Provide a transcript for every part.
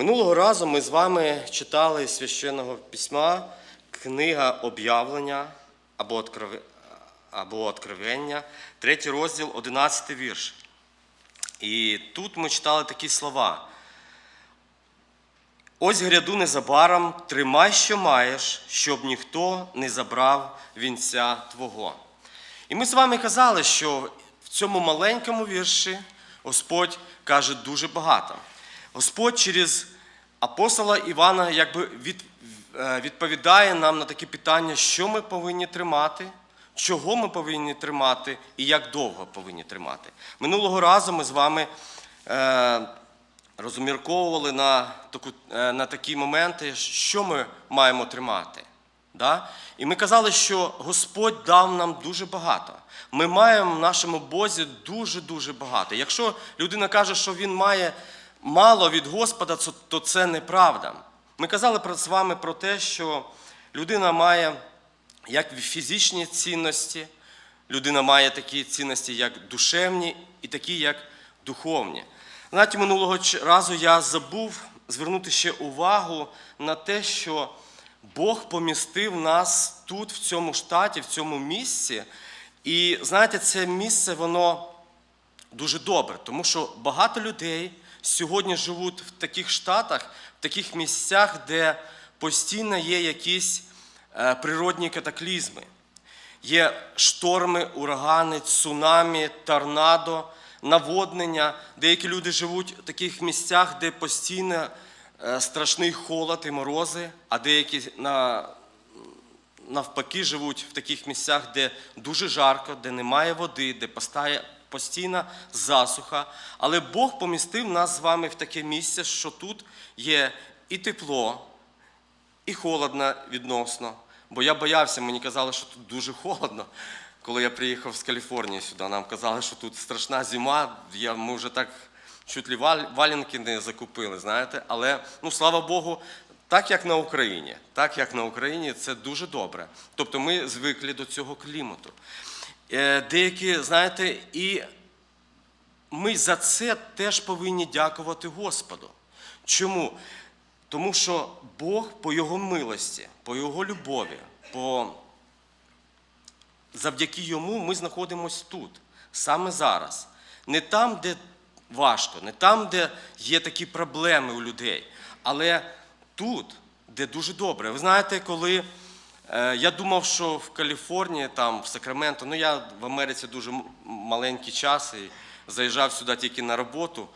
Минулого разу ми з вами читали священного письма книга об'явлення або «Открове- або Откровення, третій розділ, 11 вірш. І тут ми читали такі слова. Ось гряду незабаром, тримай, що маєш, щоб ніхто не забрав вінця Твого. І ми з вами казали, що в цьому маленькому вірші Господь каже дуже багато. Господь через апостола Івана якби е, відповідає нам на такі питання, що ми повинні тримати, чого ми повинні тримати і як довго повинні тримати. Минулого разу ми з вами е, розмірковували на, таку, е, на такі моменти, що ми маємо тримати. Да? І ми казали, що Господь дав нам дуже багато. Ми маємо в нашому Бозі дуже-дуже багато. Якщо людина каже, що він має мало від Господа, то це неправда. Ми казали з вами про те, що людина має як фізичні цінності, людина має такі цінності, як душевні, і такі, як духовні. Знаєте, минулого разу я забув звернути ще увагу на те, що Бог помістив нас тут, в цьому штаті, в цьому місці. І знаєте, це місце, воно дуже добре, тому що багато людей сьогодні живуть в таких штатах, в таких місцях, де постійно є якісь е, природні катаклізми. Є шторми, урагани, цунамі, торнадо, наводнення. Деякі люди живуть в таких місцях, де постійно е, страшний холод і морози, а деякі на, навпаки живуть в таких місцях, де дуже жарко, де немає води, де постає постійна засуха. Але Бог помістив нас з вами в таке місце, що тут є і тепло, і холодно відносно. Бо я боявся, мені казали, що тут дуже холодно. Коли я приїхав з Каліфорнії сюди, нам казали, що тут страшна зима. Я, ми вже так чуть ли вал- валянки не закупили, знаєте. Але ну слава Богу, так як на Україні, так як на Україні, це дуже добре. Тобто ми звикли до цього клімату. Е, Деякі, знаєте, і ми за це теж повинні дякувати Господу. Чому? Тому що Бог по Його милості, по Його любові, по... завдяки Йому ми знаходимося тут, саме зараз. Не там, де важко, не там, де є такі проблеми у людей, але тут, де дуже добре. Ви знаєте, коли я думав, що в Каліфорнії, там, в Сакраменто, ну я в Америці дуже маленький час і заїжджав сюди тільки на роботу,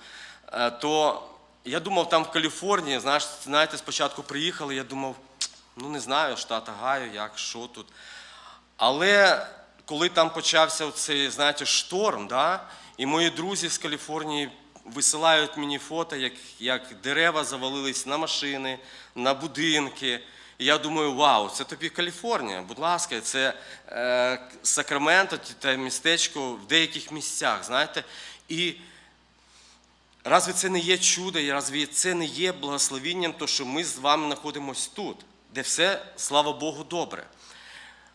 е, то я думав, там в Каліфорнії, знаєш, знаєте, спочатку приїхали, я думав, ну не знаю, штат Агаю, як, що тут. Але коли там почався цей, знаєте, шторм, да, і мої друзі з Каліфорнії висилають мені фото, як, як дерева завалились на машини, на будинки. І я думаю, вау, це тобі Каліфорнія, будь ласка, це е, Сакраменто те містечко в деяких місцях, знаєте. І Разве це не є чудо, і разве це не є благословінням, то що ми з вами знаходимося тут, де все, слава Богу, добре.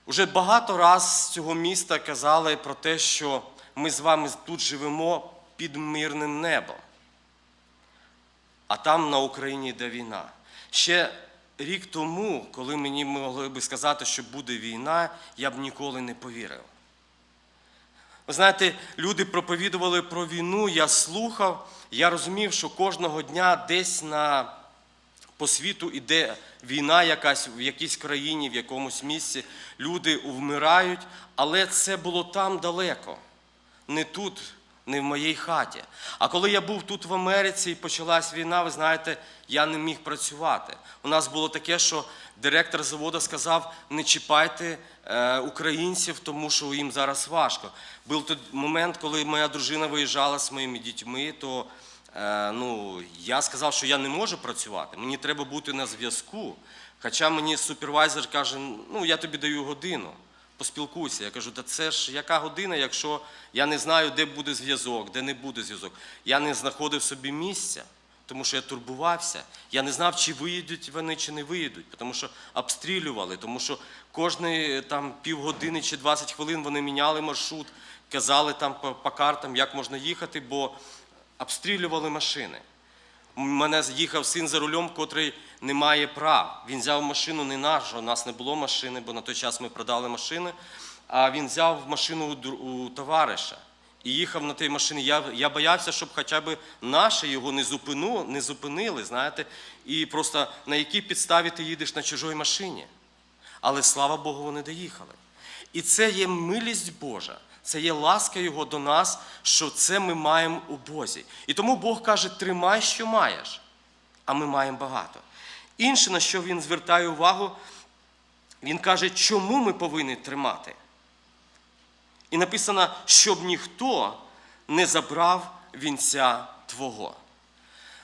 Уже багато раз з цього міста казали про те, що ми з вами тут живемо під мирним небом. А там на Україні йде війна. Ще рік тому, коли мені могли би сказати, що буде війна, я б ніколи не повірив. Ви знаєте, люди проповідували про війну, я слухав, я розумів, що кожного дня десь на, по світу іде війна якась в якійсь країні, в якомусь місці. Люди вмирають, але це було там далеко, не тут, не в моїй хаті. А коли я був тут в Америці і почалась війна, ви знаєте, я не міг працювати. У нас було таке, що директор заводу сказав: не чіпайте е, українців, тому що їм зараз важко. Був той момент, коли моя дружина виїжджала з моїми дітьми, то е, ну, я сказав, що я не можу працювати, мені треба бути на зв'язку. Хоча мені супервайзер каже, ну я тобі даю годину, поспілкуйся. Я кажу, та це ж яка година, якщо я не знаю, де буде зв'язок, де не буде зв'язок. Я не знаходив собі місця, тому що я турбувався. Я не знав, чи виїдуть вони, чи не виїдуть, тому що обстрілювали, тому що кожні там півгодини чи 20 хвилин вони міняли маршрут, казали там по, по картам, як можна їхати, бо обстрілювали машини. Мене їхав син за рулем, котрий не має прав. Він взяв машину не нашу, у нас не було машини, бо на той час ми продали машини. А він взяв машину у товариша і їхав на тій машині. Я, я боявся, щоб хоча б наші його не, зупину, не зупинили, знаєте, і просто на якій підставі ти їдеш на чужій машині. Але слава Богу, вони доїхали. І це є милість Божа, це є ласка Його до нас, що це ми маємо у Бозі. І тому Бог каже: тримай, що маєш, а ми маємо багато. Інше, на що він звертає увагу, він каже, чому ми повинні тримати. І написано, щоб ніхто не забрав вінця Твого.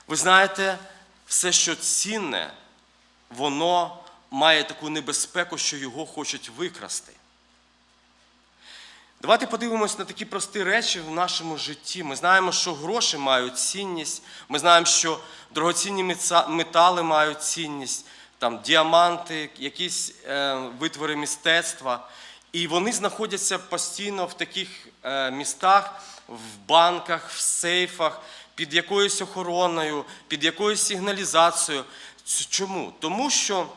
Ви знаєте, все, що цінне, воно має таку небезпеку, що його хочуть викрасти. Давайте подивимось на такі прості речі в нашому житті. Ми знаємо, що гроші мають цінність, ми знаємо, що дорогоцінні метали мають цінність, там, діаманти, якісь е, витвори мистецтва. І вони знаходяться постійно в таких е, містах, в банках, в сейфах, під якоюсь охороною, під якоюсь сигналізацією. Чому? Тому що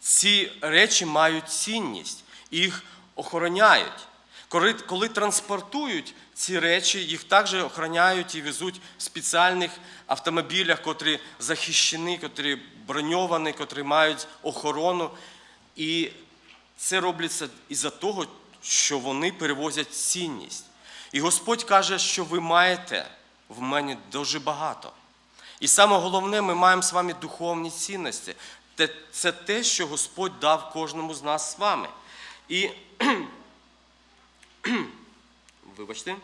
ці речі мають цінність, їх охороняють. Коли, коли транспортують ці речі, їх також охороняють і везуть в спеціальних автомобілях, котрі захищені, котрі броньовані, котрі мають охорону. І це робиться із-за того, що вони перевозять цінність. І Господь каже, що ви маєте в мене дуже багато. І саме головне, ми маємо з вами духовні цінності. Це те, що Господь дав кожному з нас з вами. І вибачте.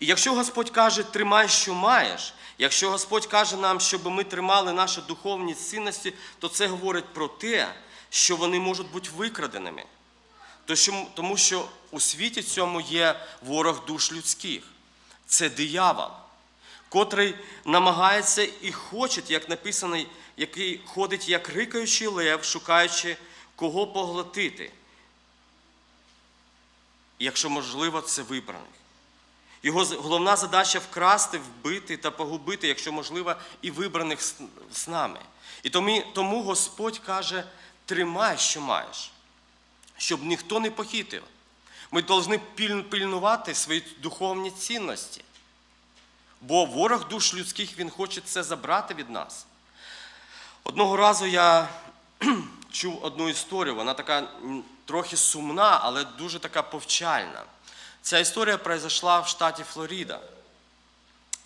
І якщо Господь каже, тримай, що маєш, якщо Господь каже нам, щоб ми тримали наші духовні цінності, то це говорить про те, що вони можуть бути викраденими. Тому що у світі цьому є ворог душ людських. Це диявол, котрий намагається і хоче, як написано, який ходить як рикаючий лев, шукаючи кого поглотити. Якщо можливо, це вибраних. Його головна задача вкрасти, вбити та погубити, якщо можливо, і вибраних з- нами. І тому, Господь каже: тримай, що маєш, щоб ніхто не похитив. Ми повинні пильнувати свої духовні цінності. Бо ворог душ людських він хоче це забрати від нас. Одного разу я чув одну історію, вона така трохи сумна, але дуже така повчальна. Ця історія произошла в штаті Флорида.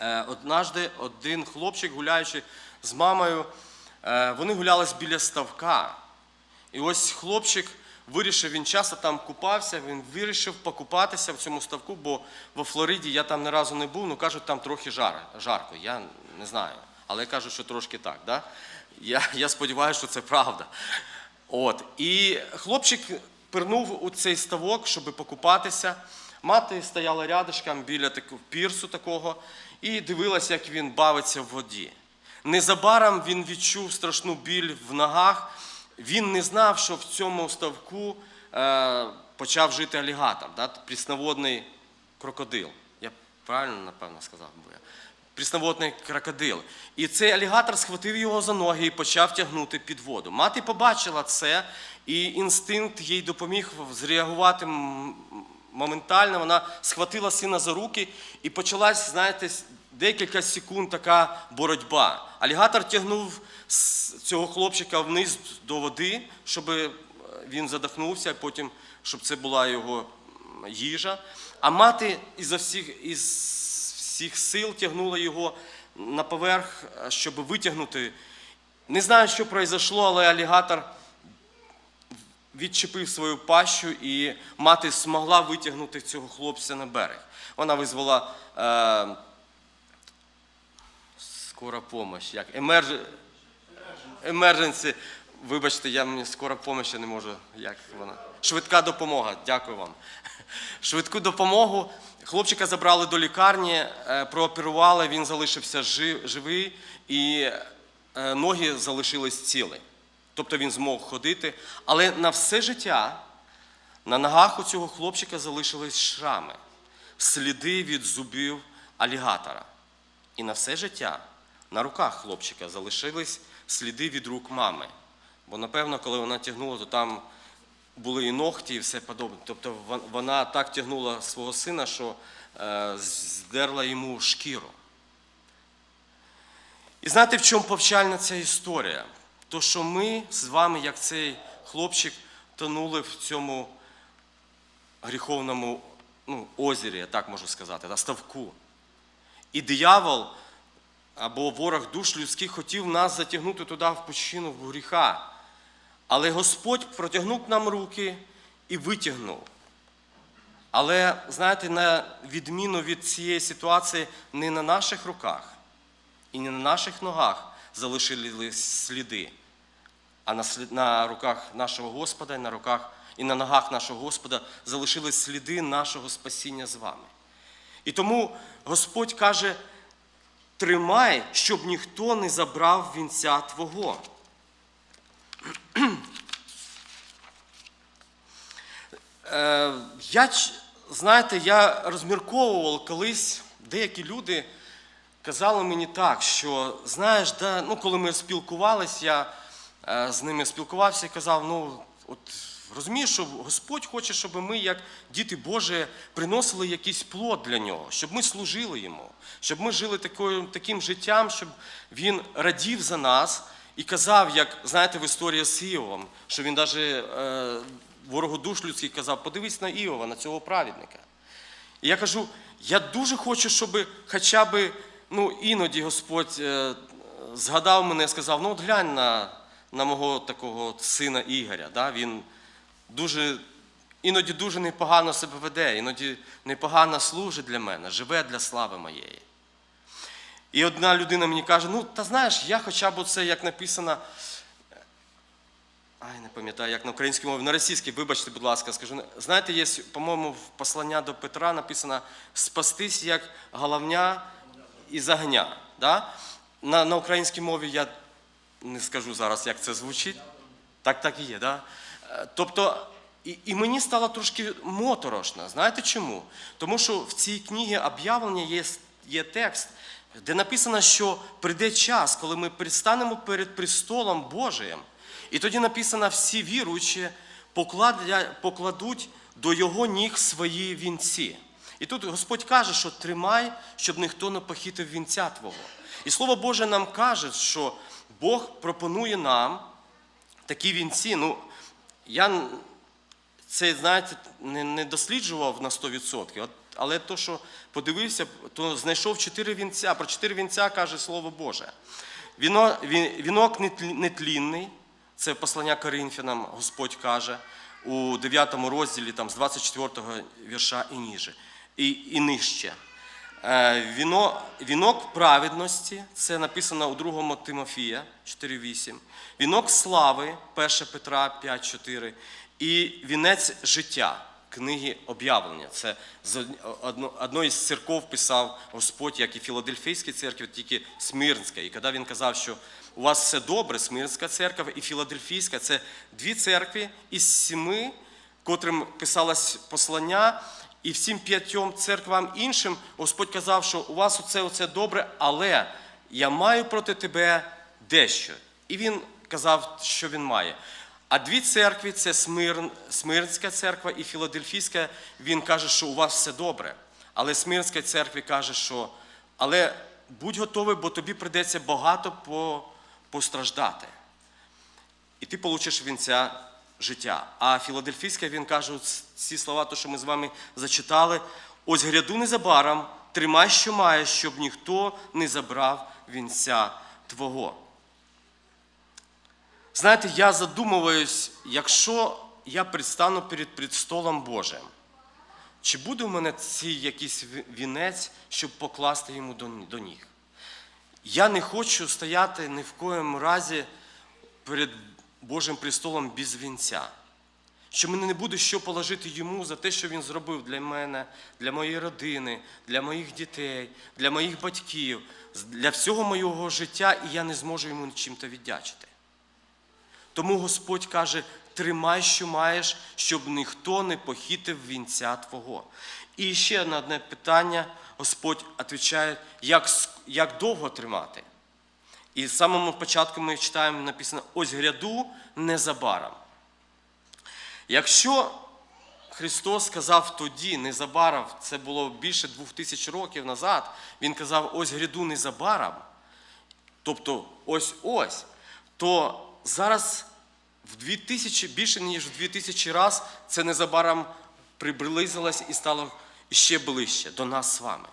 Е, Однажды один хлопчик, гуляючи з мамою, е, вони гулялись біля ставка. І ось хлопчик вирішив, він часто там купався, він вирішив покупатися в цьому ставку, бо во Флориді я там ні разу не був, ну кажуть, там трохи жар, жарко. Я не знаю. Але кажуть, що трошки так. Да? Я, я сподіваюся, що це правда. От. І хлопчик пирнув у цей ставок, щоб покупатися. Мати стояла рядышком біля такого пірсу такого і дивилася, як він бавиться в воді. Незабаром він відчув страшну біль в ногах. Він не знав, що в цьому ставку е, почав жити алігатор, да? прісноводний крокодил. Я правильно, напевно, сказав би. Прісноводний крокодил. І цей алігатор схватив його за ноги і почав тягнути під воду. Мати побачила це, і інстинкт їй допоміг зреагувати моментально. Вона схватила сина за руки і почалась, знаєте, декілька секунд така боротьба. Алігатор тягнув цього хлопчика вниз до води, щоб е, він задохнувся, а потім, щоб це була його їжа. А мати із всіх, із всіх сил тягнула його на поверх, щоб витягнути. Не знаю, що произошло, але алігатор відчепив свою пащу, і мати змогла витягнути цього хлопця на берег. Вона визвала е, скора помощь, як емерж... emergency. Вибачте, я мені скора помощь не можу. Як вона? Швидка допомога. Дякую вам. Швидку допомогу. Хлопчика забрали до лікарні, е, прооперували, він залишився жи- живий і е, ноги залишились цілі. Тобто він змог ходити. Але на все життя на ногах у цього хлопчика залишились шрами, сліди від зубів алігатора. І на все життя на руках хлопчика залишились сліди від рук мами. Бо, напевно, коли вона тягнула, то там були і ногті, і все подобне. Тобто вона так тягнула свого сина, що е, здерла йому шкіру. І знаєте, в чому повчальна ця історія? То, що ми з вами, як цей хлопчик, тонули в цьому гріховному ну, озері, я так можу сказати, на ставку. І диявол або ворог душ людських хотів нас затягнути туди в пущину в гріха. Але Господь протягнув нам руки і витягнув. Але, знаєте, на відміну від цієї ситуації, не на наших руках і не на наших ногах залишились сліди, а на, слід- на руках нашого Господа і на руках і на ногах нашого Господа залишились сліди нашого спасіння з вами. І тому Господь каже: тримай, щоб ніхто не забрав вінця Твого. Е, Я, знаєте, я розмірковував колись, деякі люди казали мені так, що знаєш, да, ну, коли ми спілкувалися, я е, з ними спілкувався і казав, ну, от розумієш, що Господь хоче, щоб ми, як діти Божі, приносили якийсь плод для нього, щоб ми служили йому, щоб ми жили такою, таким життям, щоб він радів за нас і казав, як знаєте, в історії з Іовом, що він навіть е, ворогу душ людських казав, подивись на Іова, на цього праведника. І я кажу, я дуже хочу, щоб хоча б ну, іноді Господь е, згадав мене і сказав, ну от глянь на, на мого такого сина Ігоря. Да? Він дуже, іноді дуже непогано себе веде, іноді непогано служить для мене, живе для слави моєї. І одна людина мені каже, ну та знаєш, я хоча б оце, як написано, Ай, не пам'ятаю, як на українській мові, на російській, вибачте, будь ласка, скажу. Знаєте, є, по-моєму, в послання до Петра написано спастись як головня із огня. Да? На, на українській мові я не скажу зараз, як це звучить. Так, так і є, да? Тобто, і, і мені стало трошки моторошно. Знаєте чому? Тому що в цій книгі об'явлення є, є текст, де написано, що прийде час, коли ми предстанемо перед престолом Божиїм. І тоді написано, всі віруючі покладуть до його ніг свої вінці. І тут Господь каже, що тримай, щоб ніхто не похитив вінця Твого. І Слово Боже нам каже, що Бог пропонує нам такі вінці. Ну, я це, знаєте, не досліджував на 100%, от, але то, що подивився, то знайшов чотири вінця. Про чотири вінця каже Слово Боже. Віно, він- вінок нетлі- нетлінний, це послання Коринфянам, Господь каже у 9 розділі там, з 24 вірша і ніже, і, і нижче. Е, Віно, вінок праведності, це написано у 2 Тимофія 4.8. Вінок слави, 1 Петра 5.4. І вінець життя, книги об'явлення. Це одної з церков писав Господь, як і Філадельфійській церкві, тільки Смирнська. І коли він казав, що у вас все добре, Смирнська церква і Філадельфійська це дві церкви із сіми, котрим писалось послання, і всім п'ятьом церквам іншим Господь казав, що у вас оце, оце добре, але я маю проти тебе дещо. І він казав, що він має. А дві церкви це Смирн, Смирнська церква і Філадельфійська, він каже, що у вас все добре. Але Смирнська церква каже, що але будь готовий, бо тобі прийдеться багато по, постраждати. І ти получиш вінця життя. А Філадельфійська він каже ці слова, то, що ми з вами зачитали. Ось гряду незабаром, тримай, що маєш, щоб ніхто не забрав вінця Твого. Знаєте, я задумуюсь, якщо я предстану перед предстолом Божим, чи буде в мене цей якийсь вінець, щоб покласти йому до, ніг? Я не хочу стояти ні в коєму разі перед Божим престолом без вінця. Що мене не буде що положити йому за те, що він зробив для мене, для моєї родини, для моїх дітей, для моїх батьків, для всього моєго життя, і я не зможу йому чим-то віддячити. Тому Господь каже: тримай, що маєш, щоб ніхто не похитив вінця Твого. І ще одне питання Господь відповідає, як, як довго тримати. І з самого початку ми читаємо написано: ось гряду незабаром. Якщо Христос сказав тоді, незабаром, це було більше двох тисяч років назад, Він казав, ось гряду незабаром, тобто ось ось, то зараз в 2000, більше ніж в 2000 раз це незабаром приблизилось і стало ще ближче до нас з вами.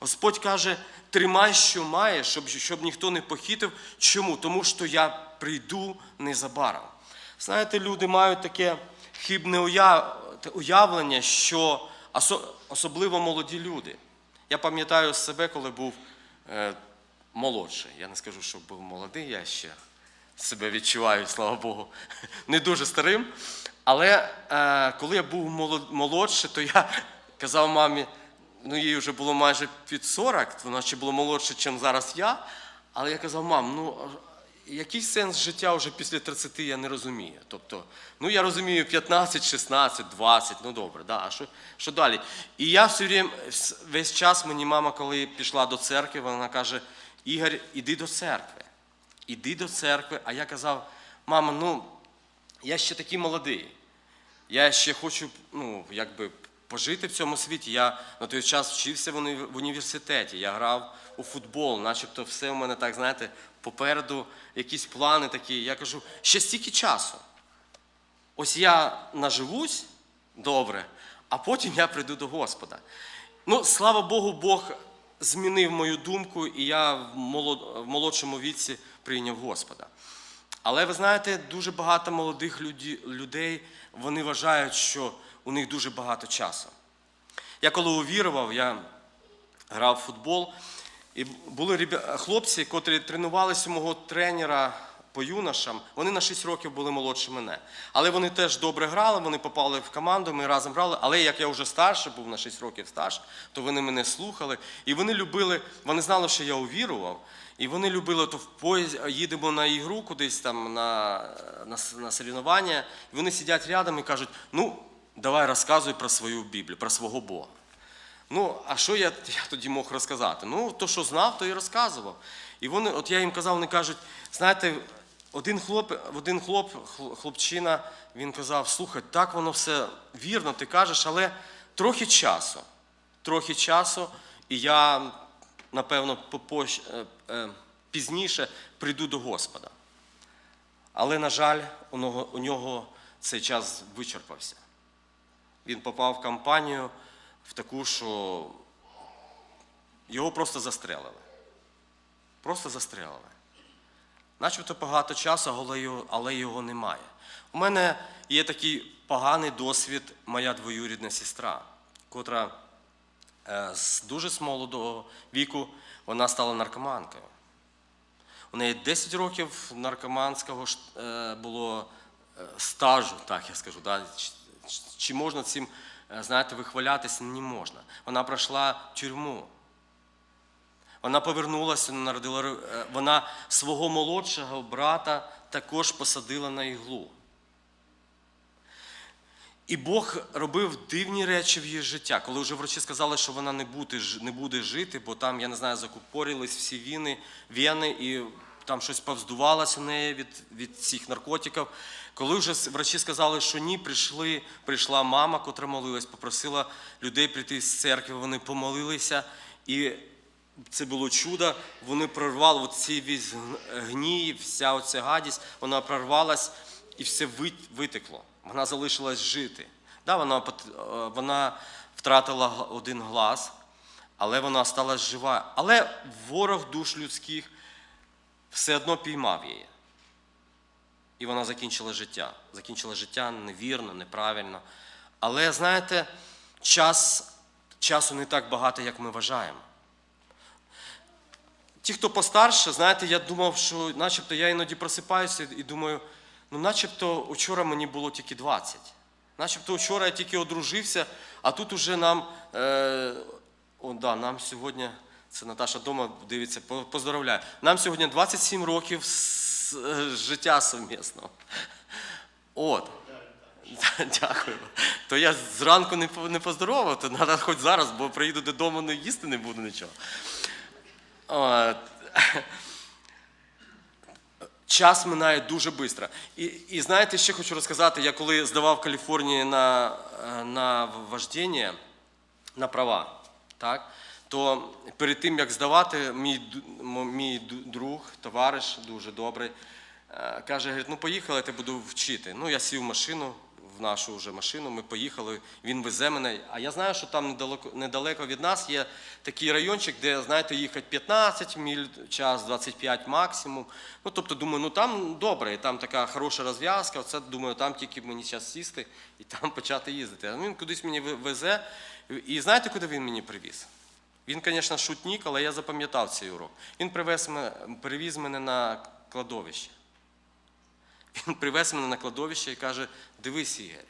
Господь каже, тримай, що маєш, щоб, щоб ніхто не похитив. Чому? Тому що я прийду незабаром. Знаєте, люди мають таке хибне уявлення, що особливо молоді люди. Я пам'ятаю себе, коли був е, молодший. Я не скажу, що був молодий, я ще себе відчуваю, слава Богу, не дуже старим. Але е, коли я був молод- молодший, то я казав мамі, ну їй вже було майже під 40, вона ще була молодша, ніж зараз я. Але я казав, мам, ну який сенс життя вже після 30 я не розумію. Тобто, ну я розумію 15, 16, 20, ну добре, да, а що, що далі? І я все время, весь час мені мама, коли пішла до церкви, вона каже: Ігор, іди до церкви. Іди до церкви. А я казав, мама, ну я ще такий молодий. Я ще хочу ну, якби, пожити в цьому світі. Я на той час вчився в університеті, я грав у футбол, начебто все в мене так, знаєте, попереду якісь плани такі. Я кажу, ще стільки часу. Ось я наживусь добре, а потім я прийду до Господа. Ну, слава Богу, Бог змінив мою думку, і я в молодшому віці прийняв Господа. Але ви знаєте, дуже багато молодих людей вони вважають, що у них дуже багато часу. Я коли увірував, я грав в футбол, і були хлопці, котрі тренувалися у мого тренера по юношам. Вони на 6 років були молодші мене. Але вони теж добре грали, вони попали в команду, ми разом грали. Але як я вже старший, був на 6 років старший, то вони мене слухали. І вони любили, вони знали, що я увірував. І вони любили то в поїзді, їдемо на ігру кудись там на, на, на соревнування, і вони сидять рядом і кажуть: ну, давай розказуй про свою Біблію, про свого Бога. Ну, а що я, я тоді мог розказати? Ну, то, що знав, то і розказував. І вони, от я їм казав, вони кажуть, знаєте, один хлоп, один хлоп, хлопчина, він казав, слухай, так воно все вірно, ти кажеш, але трохи часу. Трохи часу, і я, напевно, попоч- е, е, пізніше прийду до Господа. Але, на жаль, у нього цей час вичерпався. Він попав в кампанію в таку, що його просто застрелили. Просто застрелили. Начебто багато часу, але його, немає. У мене є такий поганий досвід, моя двоюрідна сестра, котра е, з дуже з молодого віку вона стала наркоманкою. У неї 10 років наркоманського е, було е, стажу, так я скажу. Да? Чи, можна цим, знаєте, вихвалятися? Не можна. Вона пройшла тюрму. Вона повернулася, народила, е, вона свого молодшого брата також посадила на іглу. І Бог робив дивні речі в її життя. Коли вже врачі сказали, що вона не буде, не буде жити, бо там, я не знаю, закупорились всі віни, вени, і там щось повздувалося у неї від, від цих наркотиків. Коли вже врачі сказали, що ні, прийшли, прийшла мама, котра молилась, попросила людей прийти з церкви, вони помолилися. І це було чудо. Вони прорвали цей весь гній, вся оця гадість, вона прорвалась і все витекло. Вона залишилась жити. Да, вона, е, вона втратила один глаз, але вона стала жива. Але ворог душ людських все одно піймав її. І вона закінчила життя. Закінчила життя невірно, неправильно. Але знаєте, час, часу не так багато, як ми вважаємо. Ті, хто постарше, знаєте, я думав, що начебто я іноді просипаюся і думаю, ну начебто вчора мені було тільки 20. Начебто вчора я тільки одружився, а тут уже нам, е, о, да, нам сьогодні, це Наташа вдома дивиться, по- поздоровляю. Нам сьогодні 27 років з, е, життя совмісного. От. Дякую. То я зранку не поздоровав, то треба хоч зараз, бо приїду додому, не їсти не буду нічого. Час минає дуже швидко. І, і знаєте, ще хочу розказати, я коли здавав Каліфорнії на, е, на вождіння, на права, так, то перед тим, як здавати, мій, мій друг, товариш дуже добрий, е, каже, говорить, ну поїхали, я тебе буду вчити. Ну, я сів в машину, в нашу вже машину, ми поїхали, він везе мене. А я знаю, що там недалеко, недалеко від нас є такий райончик, де, знаєте, їхати 15 міль час, 25 максимум. Ну, тобто, думаю, ну там добре, і там така хороша розв'язка, оце, думаю, там тільки мені зараз сісти і там почати їздити. А він кудись мені везе. І знаєте, куди він мені привіз? Він, звісно, шутник, але я запам'ятав цей урок. Він привез привіз мене на кладовище. Він привез мене на кладовище і каже: дивись, Ігор.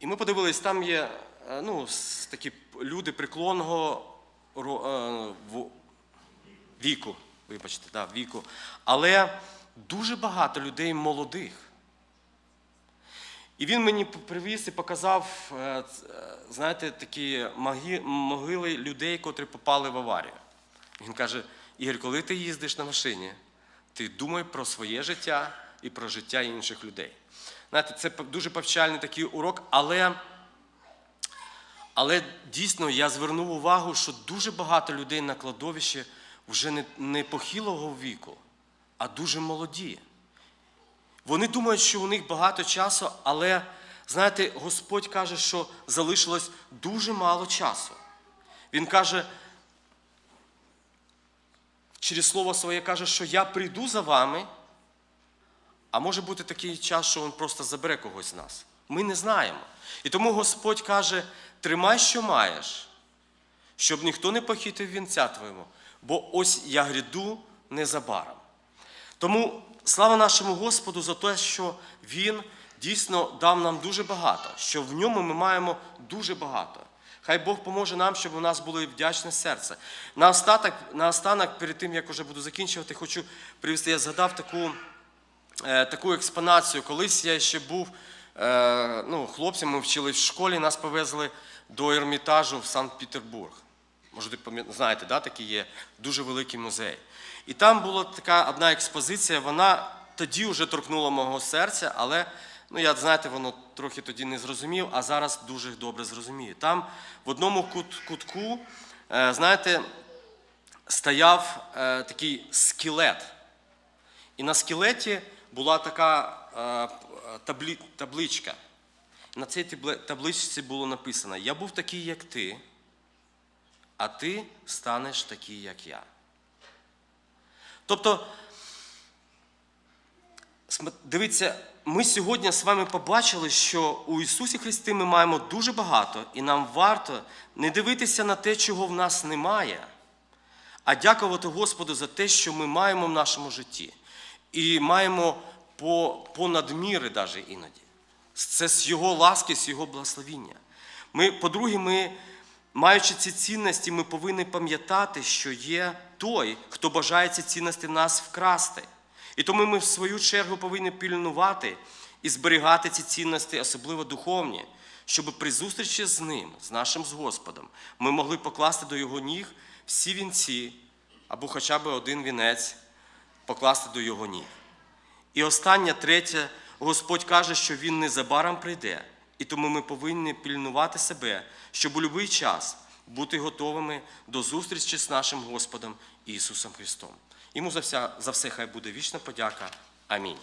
І ми подивились, там є е, ну, такі люди преклонного е, віку, вибачте, да, віку. Але дуже багато людей молодих. І він мені привіз і показав, е, знаєте, такі могили людей, котрі попали в аварію. Він каже: Ігор, коли ти їздиш на машині, ти думай про своє життя і про життя інших людей. Знаєте, це дуже повчальний такий урок, але, але дійсно я звернув увагу, що дуже багато людей на кладовищі вже не, не похилого віку, а дуже молоді. Вони думають, що у них багато часу, але знаєте, Господь каже, що залишилось дуже мало часу. Він каже, через слово своє каже, що я прийду за вами, а може бути такий час, що Він просто забере когось з нас. Ми не знаємо. І тому Господь каже: тримай, що маєш, щоб ніхто не похитив вінця твоєму, бо ось я гряду незабаром. Тому слава нашому Господу за те, що Він дійсно дав нам дуже багато, що в ньому ми маємо дуже багато. Хай Бог поможе нам, щоб у нас було вдячне серце. На остаток, на останок, перед тим, як вже буду закінчувати, хочу привести, я згадав таку, е, таку експонацію. Колись я ще був е, ну, хлопцем, ми вчились в школі, нас повезли до Ермітажу в Санкт-Петербург. Може, знаєте, да, такий є дуже великий музей. І там була така одна експозиція, вона тоді вже торкнула мого серця, але ну, я, знаєте, воно трохи тоді не зрозумів, а зараз дуже добре зрозумію. Там в одному кут, кутку, е, знаєте, стояв е, такий скелет. І на скелеті була така е, таблі, табличка. На цій табличці було написано: Я був такий, як ти, а ти станеш такий, як я. Тобто, дивіться, ми сьогодні з вами побачили, що у Ісусі Христі ми маємо дуже багато, і нам варто не дивитися на те, чого в нас немає, а дякувати Господу за те, що ми маємо в нашому житті. І маємо по, понад міри навіть іноді. Це з Його ласки, з Його благословіння. Ми, по-друге, ми, маючи ці цінності, ми повинні пам'ятати, що є той, хто бажає ці цінності нас вкрасти. І тому ми, в свою чергу, повинні пильнувати і зберігати ці цінності, особливо духовні, щоб при зустрічі з ним, з нашим з Господом, ми могли покласти до Його ніг всі вінці або хоча б один вінець покласти до Його ніг. І останнє, третє, Господь каже, що Він незабаром прийде, і тому ми повинні пильнувати себе, щоб у будь-який час бути готовими до зустрічі з нашим Господом Ісусом Христом. Йому за, вся, за все хай буде вічна подяка. Амінь.